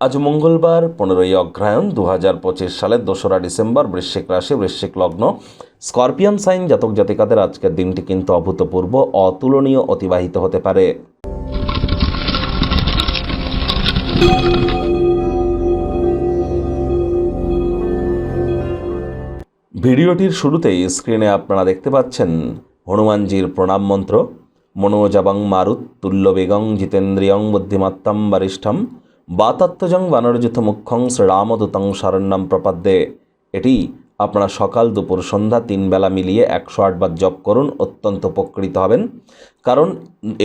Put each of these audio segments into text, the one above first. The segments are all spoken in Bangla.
আজ মঙ্গলবার, পনেরোই অগ্রহায়ণ দু হাজার পঁচিশ সালের দোসরা ডিসেম্বর, বৃশ্চিক রাশি, বৃশ্চিক লগ্ন। স্করপিয়ান সাইন জাতক জাতিকাদের আজকের দিনটি কিন্তু অভূতপূর্ব, অতুলনীয়, অতিবাহিত হতে পারে। ভিডিওটির শুরুতেই স্ক্রিনে আপনারা দেখতে পাচ্ছেন হনুমানজির প্রণাম মন্ত্র। মনোজাবং মারুত তুল্য বেগং, জিতেন্দ্রিয়ং বুদ্ধিমত্তম বরিষ্ঠম। বাতাত্মজং বানরজিত মুখ্যং শ্রীরামদূতং শরণ্যম প্রপদ্যে। এটি আপনারা সকাল দুপুর সন্ধ্যা তিন বেলা মিলিয়ে একশো আটবার জপ করুন, অত্যন্ত উপকৃত হবেন। কারণ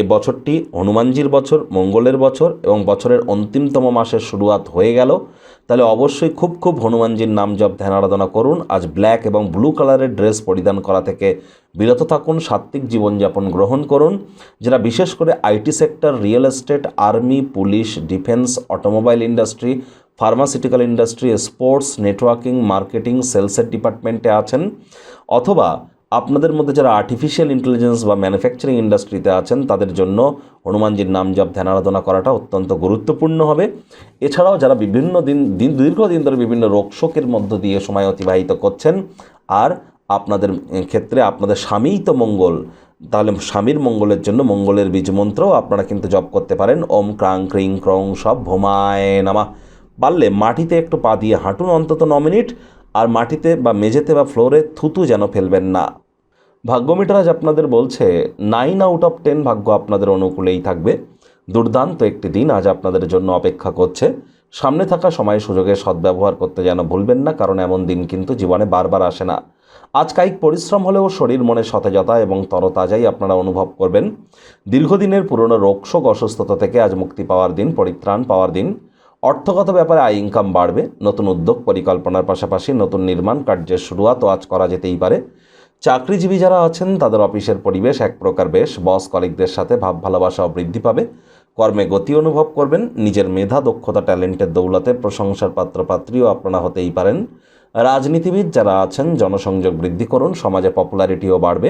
এ বছরটি হনুমানজির বছর, মঙ্গলের বছর এবং বছরের অন্তিমতম মাসের শুরুয়াত হয়ে গেল। তাহলে অবশ্যই খুব খুব হনুমানজির নাম জপ, ধ্যান আরাধনা করুন। আজ ব্ল্যাক এবং ব্লু কালারের ড্রেস পরিধান করা থেকে বিরত থাকুন, সাত্ত্বিক জীবনযাপন গ্রহণ করুন। যারা বিশেষ করে IT sector, real estate, army, police, defence, automobile industry pharmaceutical industry sports networking marketing সেলসের ডিপার্টমেন্টে আছেন, অথবা আপনাদের মধ্যে যারা আর্টিফিশিয়াল ইন্টেলিজেন্স বা ম্যানুফ্যাকচারিং ইন্ডাস্ট্রিতে আছেন, তাদের জন্য হনুমানজির নাম জপ, ধ্যান আরাধনা করাটা অত্যন্ত গুরুত্বপূর্ণ হবে। এছাড়াও যারা বিভিন্ন দিন দিন, দীর্ঘদিন ধরে বিভিন্ন রোগশোকের মধ্য দিয়ে সময় অতিবাহিত করছেন, আর আপনাদের ক্ষেত্রে আপনাদের স্বামীই তো মঙ্গল, তাহলে স্বামীর মঙ্গলের জন্য মঙ্গলের বীজ মন্ত্রও আপনারা কিন্তু জপ করতে পারেন। ওম ক্রাং ক্রিং ক্রং সব ভোমায় নামা। পারলে মাটিতে একটু পা দিয়ে হাঁটুন, অন্তত ন মিনিট, আর মাটিতে বা মেঝেতে বা ফ্লোরে থুতু যেন ফেলবেন না। ভাগ্যমিটার আজ আপনাদের বলছে নাইন আউট অফ টেন ভাগ্য আপনাদের অনুকূলেই থাকবে। দুর্দান্ত একটি দিন আজ আপনাদের জন্য অপেক্ষা করছে। সামনে থাকা সময় সুযোগের সদ্ব্যবহার করতে যেন ভুলবেন না, কারণ এমন দিন কিন্তু জীবনে বারবার আসে না। আজ কায়িক পরিশ্রম হলেও শরীর মনে সতেজতা এবং তরতাজাই আপনারা অনুভব করবেন। দীর্ঘদিনের পুরনো রোগশোক অসুস্থতা থেকে আজ মুক্তি পাওয়ার দিন, পরিত্রাণ পাওয়ার দিন। অর্থগত ব্যাপারে আয় ইনকাম বাড়বে, নতুন উদ্যোগ পরিকল্পনার পাশাপাশি নতুন নির্মাণ কার্যের শুরুয়াতও আজ করা যেতেই পারে। চাকরিজীবী যারা আছেন, তাদের অফিসের পরিবেশ এক প্রকার বেশ বস কলিকদের সাথে ভাব ভালোবাসাও বৃদ্ধি পাবে। কর্মে গতি অনুভব করবেন, নিজের মেধা, দক্ষতা, ট্যালেন্টের দৌলতে প্রশংসার পাত্রপাত্রীও আপনারা হতেই পারেন। রাজনীতিবিদ যারা আছেন, জনসংযোগ বৃদ্ধি করুন, সমাজে পপুলারিটিও বাড়বে।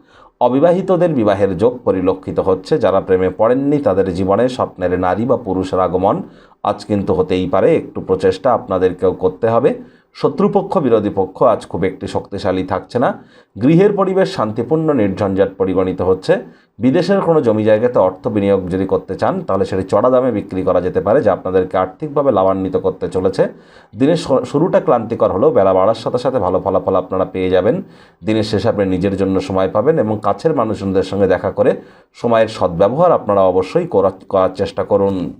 অবিবাহিতদের বিবাহের যোগ পরিলক্ষিত হচ্ছে। যারা প্রেমে পড়েননি, তাদের জীবনে স্বপ্নের নারী বা পুরুষের আগমন আজ কিন্তু হতেই পারে। একটু প্রচেষ্টা আপনাদেরকেও করতে হবে। শত্রুপক্ষ, বিরোধী পক্ষ আজ খুব একটি শক্তিশালী থাকছে না। গৃহের পরিবেশ শান্তিপূর্ণ, নির্ঝঞ্ঝাট পরিগণিত হচ্ছে। বিদেশের কোনো জমি জায়গাতে অর্থ বিনিয়োগ যদি করতে চান, তাহলে সেটি চড়া দামে বিক্রি করা যেতে পারে, যা আপনাদেরকে আর্থিকভাবে লাভান্বিত করতে চলেছে। দিনের শুরুটা ক্লান্তিকর হলেও বেলা বাড়ার সাথে সাথে ভালো ফলাফল আপনারা পেয়ে যাবেন। দিনের শেষে আপনি নিজের জন্য সময় পাবেন এবং কাছের মানুষজনদের সঙ্গে দেখা করে সময়ের সদ্ব্যবহার আপনারা অবশ্যই করা- করার চেষ্টা করুন।